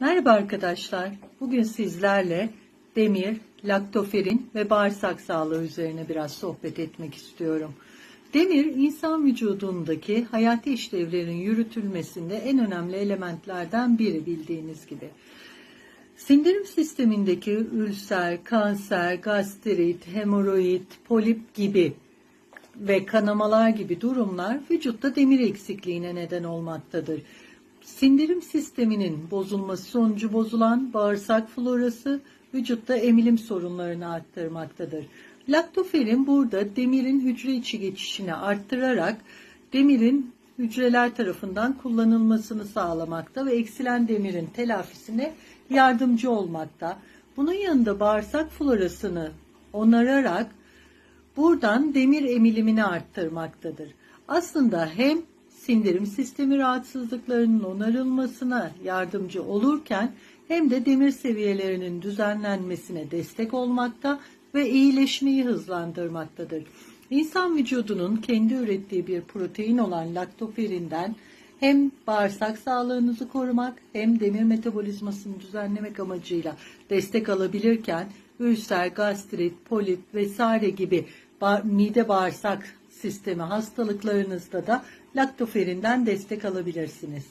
Merhaba arkadaşlar. Bugün sizlerle demir, laktoferin ve bağırsak sağlığı üzerine biraz sohbet etmek istiyorum. Demir, insan vücudundaki hayati işlevlerin yürütülmesinde en önemli elementlerden biri bildiğiniz gibi. Sindirim sistemindeki ülser, kanser, gastrit, hemoroid, polip gibi ve kanamalar gibi durumlar vücutta demir eksikliğine neden olmaktadır. Sindirim sisteminin bozulması sonucu bozulan bağırsak florası vücutta emilim sorunlarını arttırmaktadır. Laktoferin burada demirin hücre içi geçişini arttırarak demirin hücreler tarafından kullanılmasını sağlamakta ve eksilen demirin telafisine yardımcı olmakta. Bunun yanında bağırsak florasını onararak buradan demir emilimini arttırmaktadır. Aslında hem sindirim sistemi rahatsızlıklarının onarılmasına yardımcı olurken hem de demir seviyelerinin düzenlenmesine destek olmakta ve iyileşmeyi hızlandırmaktadır. İnsan vücudunun kendi ürettiği bir protein olan laktoferinden hem bağırsak sağlığınızı korumak hem demir metabolizmasını düzenlemek amacıyla destek alabilirken ülser, gastrit, polip vesaire gibi mide bağırsak sistemi hastalıklarınızda da laktoferinden destek alabilirsiniz.